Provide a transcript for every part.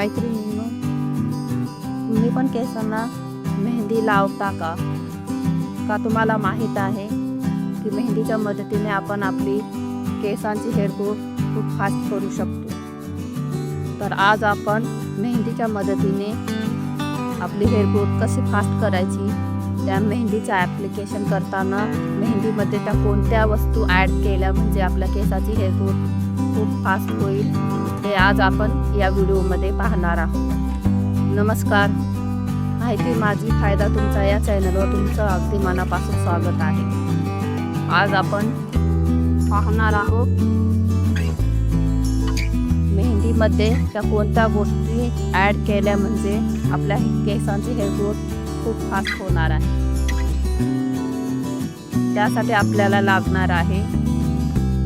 मैत्रिणींनो तुम्ही पण केसांना मेहंदी लावता का? का तुम्हाला माहीत आहे की मेहंदीच्या मदतीने आपण आपली केसांची हेअरग्रोथ खूप फास्ट करू शकतो? तर आज आपण मेहंदीच्या मदतीने आपली हेअरग्रोथ कशी फास्ट करायची त्या मेहंदीचं ॲप्लिकेशन करताना मेहंदीमध्ये त्या कोणत्या वस्तू ॲड केल्या म्हणजे आपल्या केसाची हेअरग्रोथ खूप फास्ट होईल? ते आज आपण या व्हिडिओमध्ये पाहणार आहोत. नमस्कार. माहिती माझी फायदा तुमचा या चॅनलवर तुमचं अगदी मनापासून स्वागत आहे. आज आपण पाहणार आहोत मेहंदीमध्ये त्या कोणत्या गोष्टी ॲड केल्या म्हणजे आपल्या केसांची हेअर ग्रोथ खूप फास्ट होणार आहे. त्यासाठी आपल्याला लागणार आहे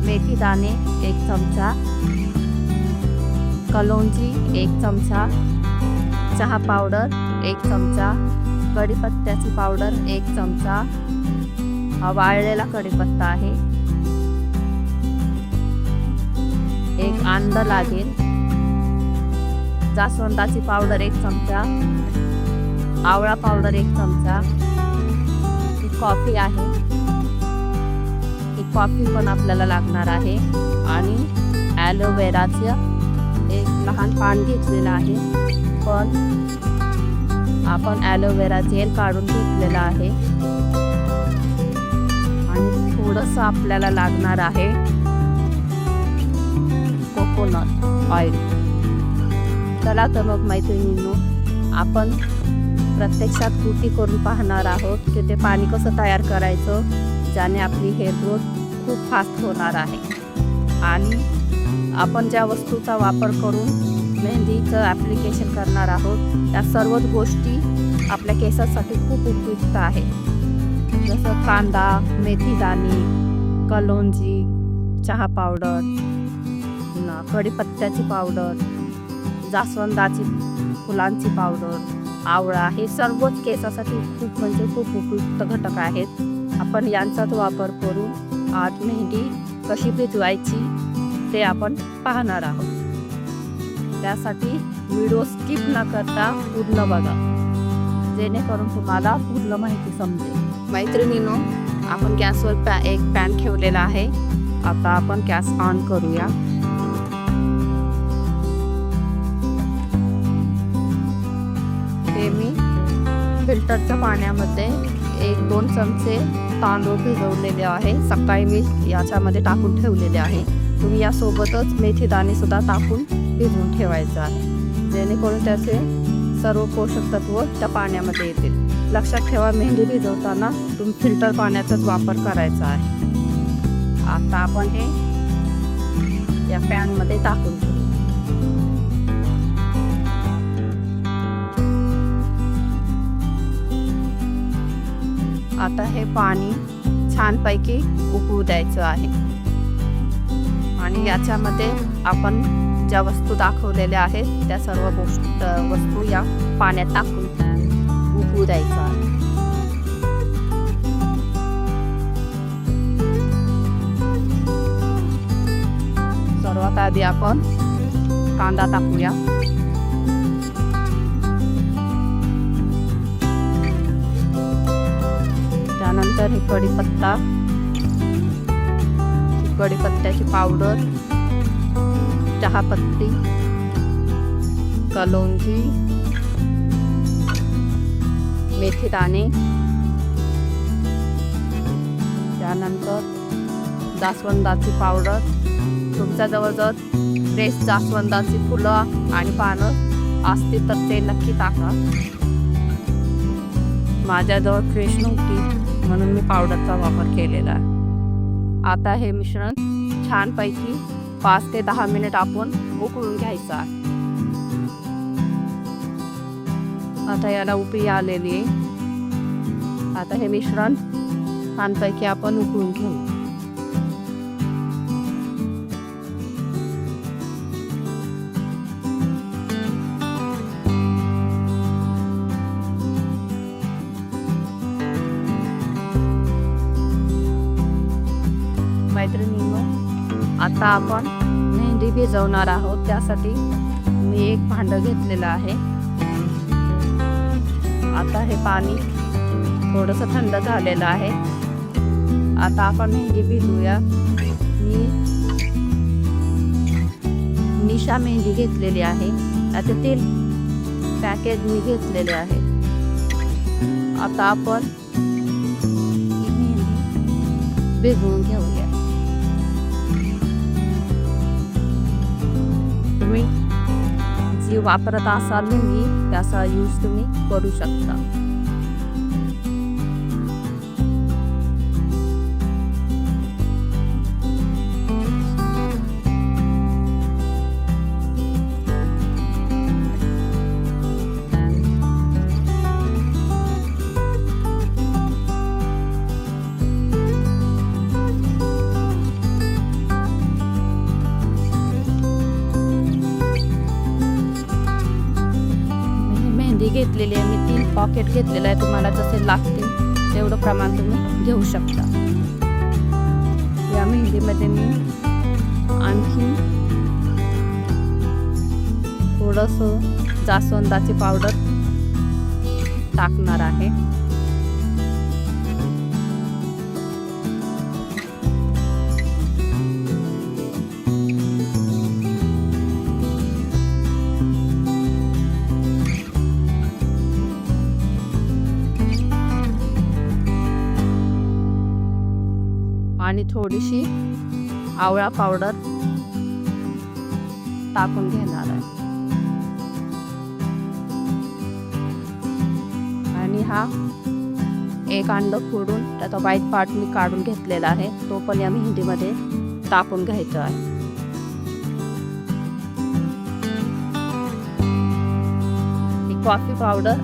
मेथी दाणे एक चमचा कलोंजी एक चमचा. चहा पावडर एक चमचा. कढीपत्त्याची पावडर एक चमचा. हा वाळलेला कढीपत्ता आहे. एक अंड लागेल. जास्वंदाची पावडर एक चमचा. आवळा पावडर एक चमचा. ही कॉफी आहे. ही कॉफी पण आपल्याला लागणार आहे. आणि ॲलोवेराचं एक लहान पान घेतलेलं आहे. पण आपण ॲलोवेरा जेल काढून घेतलेलं आहे. आणि थोडंसं आपल्याला लागणार आहे कोकोनट ऑइल चला तर मग मैत्रिणींनो आपण प्रत्यक्षात कृती करून पाहणार आहोत की ते पाणी कसं तयार करायचं ज्याने आपली हेअर ग्रोथ खूप फास्ट होणार आहे. आणि आपण ज्या वस्तूचा वापर करून मेहंदीचं ॲप्लिकेशन करणार आहोत त्या सर्वच गोष्टी आपल्या केसासाठी खूप उपयुक्त आहे जसं कांदा मेथीदाणी कलोंजी चहा पावडर न कढीपत्त्याची पावडर जास्वंदाची फुलांची पावडर आवळा हे सर्वच केसासाठी खूप म्हणजे खूप उपयुक्त घटक आहेत. आपण यांचाच वापर करून आज मेहंदी कशी भिजवायची ते आपण पाहणार आहोत. त्यासाठी व्हिडिओ स्किप न करता पूर्ण बघा. जेणेकरून तुम्हाला पूर्ण माहिती समजेल. मैत्रिणीनो आपण गॅसवर पॅ एक पॅन ठेवलेला आहे. आता आपण गॅस ऑन करूया. हे मी फिल्टरच्या पाण्यामध्ये एक दोन चमचे तांदूळ भिजवलेले आहे. सकाळी मी याच्यामध्ये टाकून ठेवलेले आहे. तुम्ही यासोबतच मेथी दाणे टाकून भिजवून ठेवायचं. आहे जेणेकरून त्याचे सर्व पोषक तत्व त्या पाण्यामध्ये येतील. लक्षात ठेवा मेहंदी भिजवताना तुम्ही फिल्टर पाण्याचाच वापर करायचा आहे. आता आपण हे या पॅनमध्ये टाकून घेऊ. आता हे पाणी छानपैकी उकळू द्यायचं आहे. आणि याच्यामध्ये आपण ज्या वस्तू दाखवलेल्या आहेत त्या सर्व गोष्ट वस्तू या पाण्यात टाकून उभू द्यायचं. आहे सर्वात आधी आपण कांदा टाकूया. त्यानंतर हे कढीपत्ता कढीपत्त्याची पावडर चहापत्ती कलोंजी मेथी दाणे त्यानंतर जास्वंदाची पावडर तुमच्याजवळ जर फ्रेश जास्वंदाची फुलं आणि पानं असतील तर ते नक्की टाका. माझ्याजवळ फ्रेश नव्हती म्हणून मी पावडरचा वापर केलेला आहे. आता हे मिश्रण छानपैकी पाच ते दहा मिनिट आपण उकळून घ्यायचं आहे. आता याला उपी आलेली आहे. आता हे मिश्रण छानपैकी आपण उकळून घेऊ. मैत्रिणींनो आता आपण मेहंदी भिजवणार आहोत. त्यासाठी मी एक भांडं घेतलेलं आहे. आता हे पाणी थोडंसं थंड झालेलं आहे. आता आपण मेहंदी भिजूया. मी निशा मेहंदी घेतलेली आहे. आता ते पॅकेज मी घेतलेले आहे. आता आपण भिजवून घेऊया. तुम्ही. जी वापरत असाल तुम्ही त्याचा यूज तुम्ही करू शकता. घेतलेली आहे. मी तीन पॉकेट घेतलेलं आहे तुम्हाला जसे लागतील तेवढं प्रमाण तुम्ही घेऊ शकता. या मेहंदीमध्ये मी आणखी थोडंसं जास्वंदाची पावडर टाकणार आहे. आणि थोडीशी आवळा पावडर टाकून घेणार आहे. आणि हा एक अंड फोडून त्याचा वाईट पार्ट मी काढून घेतलेला आहे. तो पण या मेहंदीमध्ये टाकून घ्यायचा आहे. कॉफी पावडर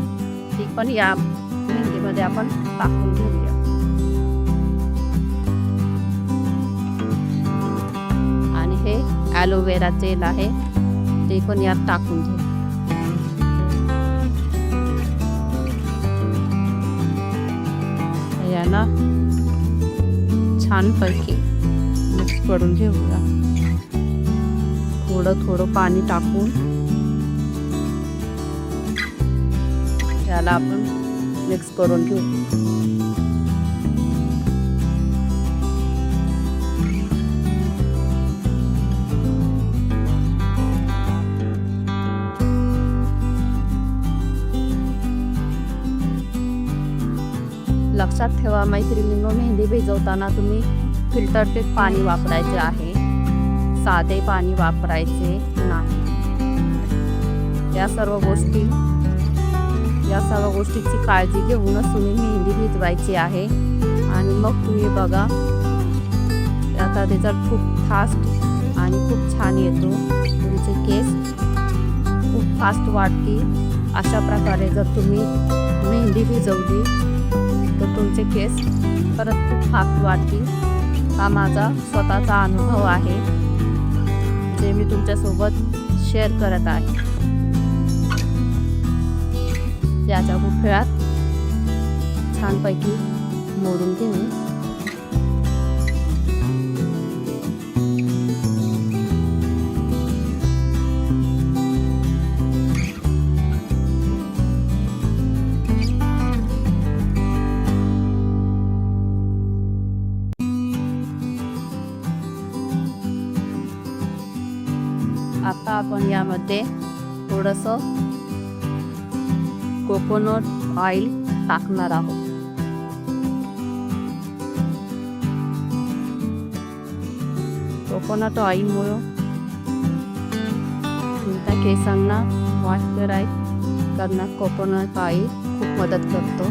ती पण या मेहंदीमध्ये आपण टाकून घेऊया. ॲलोवेरा तेल आहे. ते पण यात टाकून घे. याला छानपैकी मिक्स करून घेऊया. थोडं थोडं पाणी टाकून. याला आपण मिक्स करून घेऊ. लक्षात ठेवा मैत्रिणींनो मेहंदी भिजवताना तुम्ही फिल्टरचे पाणी वापरायचे आहे. साधे पाणी वापरायचे नाही. या सर्व गोष्टी या सर्व गोष्टीची काळजी घेऊनच तुम्ही मेहंदी भिजवायची आहे. आणि मग तुम्ही बघा याचा रिझल्ट खूप फास्ट आणि खूप छान येतो तुमचे केस खूप फास्ट वाटतील अशा प्रकारे जर तुम्ही मेहंदी भिजवली तुमचे केस परत खूप फास्ट वाटतील. हा माझा स्वतःचा अनुभव आहे जे मी तुमच्यासोबत शेअर करत आहे. याच्या गुठळ्यात छानपैकी मोडून घेऊन आता आपण यामध्ये थोडंसं कोकोनट ऑइल टाकणार आहोत. कोकोनट ऑइलमुळं तुमच्या केसांना मॉइश्चराईज करण्यात कोकोनट ऑइल खूप मदत करतो.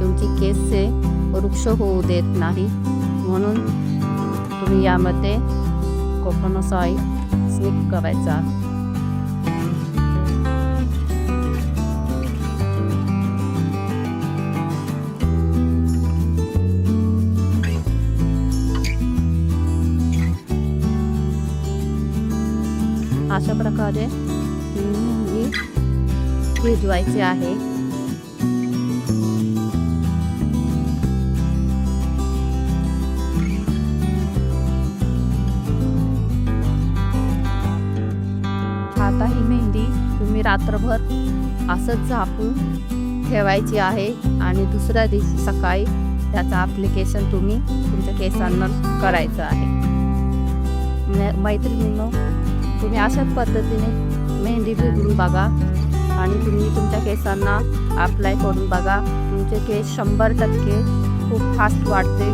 तुमची केसचे वृक्ष होऊ देत नाही. म्हणून तुम्ही यामध्ये कोकोनट ऑइल खूप करायचा अशा प्रकारे ही मेहंदी आहे. रात्रभर असंच झाकून ठेवायची आहे आणि दुसऱ्या दिवशी सकाळी त्याचं ॲप्लिकेशन तुम्ही तुमच्या केसांना करायचं आहे. मैत्रिणींनो तुम्ही अशाच पद्धतीने मेहंदी बिघडून बघा आणि तुम्ही तुमच्या केसांना अप्लाय करून बघा. तुमचे केस शंभर टक्के खूप फास्ट वाढते.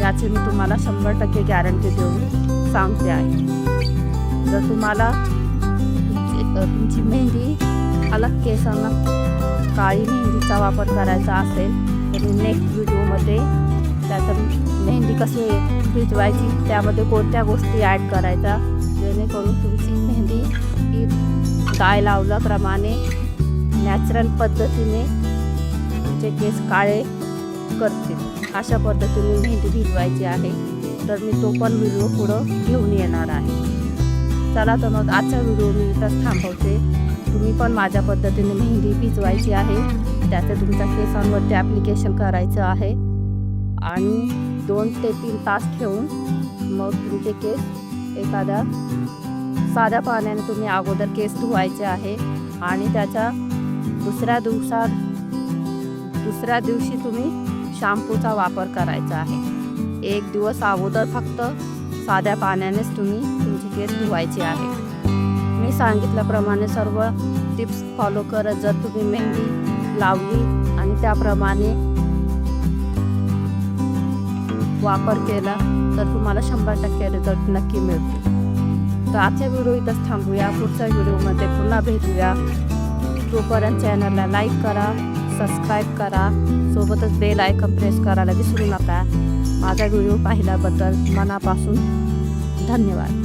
याची मी तुम्हाला शंभर टक्के गॅरंटी देऊन सांगते आहे. जर तुम्हाला तुमची तुमची मेहंदी अलग केसांना काळी मेहंदीचा वापर करायचा असेल तर मी नेक्स्ट व्हिडिओमध्ये त्याचं मेहंदी कशी भिजवायची त्यामध्ये कोणत्या गोष्टी ॲड करायच्या जेणेकरून तुमची मेहंदी ही गाय लावल्याप्रमाणे नॅचरल पद्धतीने तुमचे केस काळे करतील. अशा पद्धतीने मेहंदी भिजवायची आहे. तर मी तो पण व्हिडिओ पुढं घेऊन येणार आहे. चला तर मग आजचा व्हिडिओ मी इथंच थांबवते. तुम्ही पण माझ्या पद्धतीने मेहंदी भिजवायची आहे. त्याचं तुमच्या केसांवरती ॲप्लिकेशन करायचं आहे. आणि दोन ते तीन तास ठेवून मग तुमचे केस एखाद्या साध्या पाण्याने तुम्ही अगोदर केस धुवायचे आहे. आणि त्याच्या दुसऱ्या दिवसात दुसऱ्या दिवशी तुम्ही शॅम्पूचा वापर करायचा आहे. एक दिवस अगोदर फक्त साध्या पाण्यानेच तुम्ही तुमचे केस धुवायचे आहे. मी सांगितल्याप्रमाणे सर्व टिप्स फॉलो करत जर तुम्ही मेहंदी लावली आणि त्याप्रमाणे वापर केला तर तुम्हाला शंभर टक्के रिझल्ट नक्की मिळतो तर आजच्या व्हिडिओ इथंच थांबूया. पुढच्या व्हिडिओमध्ये पुन्हा भेटूया. तोपर्यंत चॅनलला लाईक करा सबस्क्राईब करा. सोबतच बेल आयकन प्रेस करायला विसरू नका. माझा व्हिडिओ पाहिल्याबद्दल मनापासून धन्यवाद.